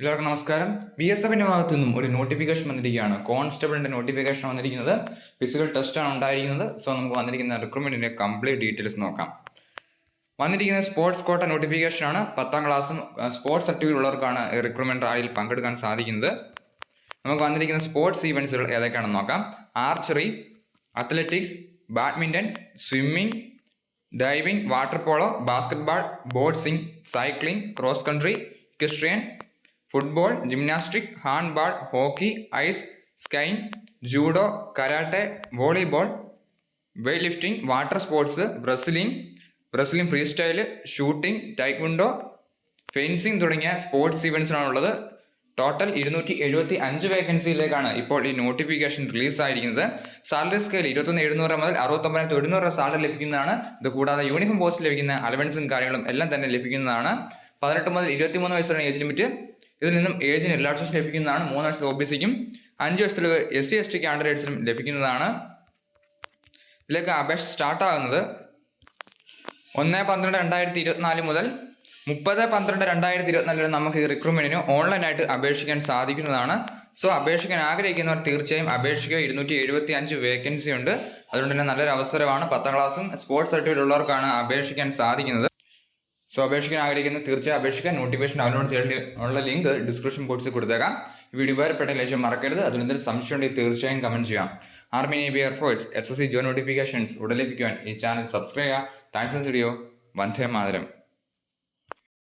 എല്ലാവർക്കും നമസ്കാരം. B S എഫിന്റെ ഭാഗത്തു നിന്നും ഒരു നോട്ടിഫിക്കേഷൻ വന്നിരിക്കുകയാണ്. കോൺസ്റ്റബിളിന്റെ നോട്ടിഫിക്കേഷൻ വന്നിരിക്കുന്നത്. ഫിസിക്കൽ ടെസ്റ്റ് ആണ് ഉണ്ടായിരിക്കുന്നത്. സോ നമുക്ക് വന്നിരിക്കുന്ന റിക്രൂട്ട്മെന്റിന്റെ കംപ്ലീറ്റ് ഡീറ്റെയിൽസ് നോക്കാം. വന്നിരിക്കുന്ന സ്പോർട്സ് കോട്ട നോട്ടിഫിക്കേഷൻ ആണ്. പത്താം ക്ലാസ്സും സ്പോർട്സ് സർട്ടിഫിക്കറ്റ് ഉള്ളവർക്കാണ് റിക്രൂട്ട്മെന്റ് റാലിയിൽ പങ്കെടുക്കാൻ സാധിക്കുന്നത്. നമുക്ക് വന്നിരിക്കുന്ന സ്പോർട്സ് ഈവൻസുകൾ ഏതൊക്കെയാണെന്ന് നോക്കാം. Archery athletics badminton swimming diving water polo basketball boxing cycling cross country Christian football gymnastic handball hockey ice skiing judo karate volleyball weight lifting water sports wrestling wrestling free style shooting taekwondo fencing തുടങ്ങിയ sports ഇവന്റ്സിനാണുള്ളത് total ഇരുന്നൂറ്റി എഴുപത്തി അഞ്ച് വേക്കൻസിയിലേക്കാണ് ഇപ്പോൾ ഈ notification release ആയിരിക്കുന്നത് salary scale ഇരുപത്തൊന്ന് എഴുന്നൂറ് മുതൽ അറുപത്തൊമ്പതിനായിരത്തി ഒരുന്നൂറ് സാലറി ലഭിക്കുന്നതാണ്. ഇത് കൂടാതെ യൂണിഫോം പോസ്റ്റ് ലഭിക്കുന്ന അലവൻസും കാര്യങ്ങളും എല്ലാം തന്നെ ലഭിക്കുന്നതാണ്. പതിനെട്ട് മുതൽ ഇരുപത്തിമൂന്ന് വയസ്സാണ് ഏജ് ലിമിറ്റ് ഇതിൽ നിന്നും ഏജിന് റിലാക്സേഷൻ ലഭിക്കുന്നതാണ്. മൂന്ന് വർഷത്തിൽ ഒ ബി സിക്കും അഞ്ച് വർഷത്തിൽ എസ് സി എസ് ടി കാൻഡിഡേറ്റ്സിനും ലഭിക്കുന്നതാണ്. ഇതിലേക്ക് അപേക്ഷ സ്റ്റാർട്ടാകുന്നത് ഒന്ന് പന്ത്രണ്ട് രണ്ടായിരത്തി ഇരുപത്തിനാല് മുതൽ മുപ്പത് പന്ത്രണ്ട് രണ്ടായിരത്തി ഇരുപത്തിനാല് വരെ നമുക്ക് ഈ റിക്രൂട്ട്മെന്റിന് ഓൺലൈനായിട്ട് അപേക്ഷിക്കാൻ സാധിക്കുന്നതാണ്. സോ അപേക്ഷിക്കാൻ ആഗ്രഹിക്കുന്നവർ തീർച്ചയായും അപേക്ഷിക്കുക. ഇരുന്നൂറ്റി എഴുപത്തി അഞ്ച് വേക്കൻസി ഉണ്ട്. അതുകൊണ്ട് തന്നെ നല്ലൊരു അവസരമാണ് പത്താം ക്ലാസ്സും സ്പോർട്സ് സർട്ടിഫിക്കറ്റ് ഉള്ളവർക്കാണ് അപേക്ഷിക്കാൻ സാധിക്കുന്നത്. സോ അപേക്ഷിക്കാൻ ആഗ്രഹിക്കുന്ന തീർച്ചയായും അപേക്ഷിക്കാൻ നോട്ടിഫിക്കേഷൻ ഡൗൺലോഡ് ചെയ്യാനുള്ള ലിങ്ക് ഡിസ്ക്രിപ്ഷൻ ബോക്സിൽ കൊടുത്തേക്കാം. വീഡിയോ ഉപകാരപ്പെട്ട ലക്ഷ്യം മറക്കരുത്. അതിനെന്തെങ്കിലും സംശയം ഉണ്ടെങ്കിൽ തീർച്ചയായും കമന്റ് ചെയ്യാം. Army navy air force S S C ജോ നോട്ടിഫിക്കേഷൻസ് ഉടലിപ്പിക്കുവാൻ ഈ ചാനൽ സബ്സ്ക്രൈബ് ചെയ്യുക. Thanks video Vande Mataram.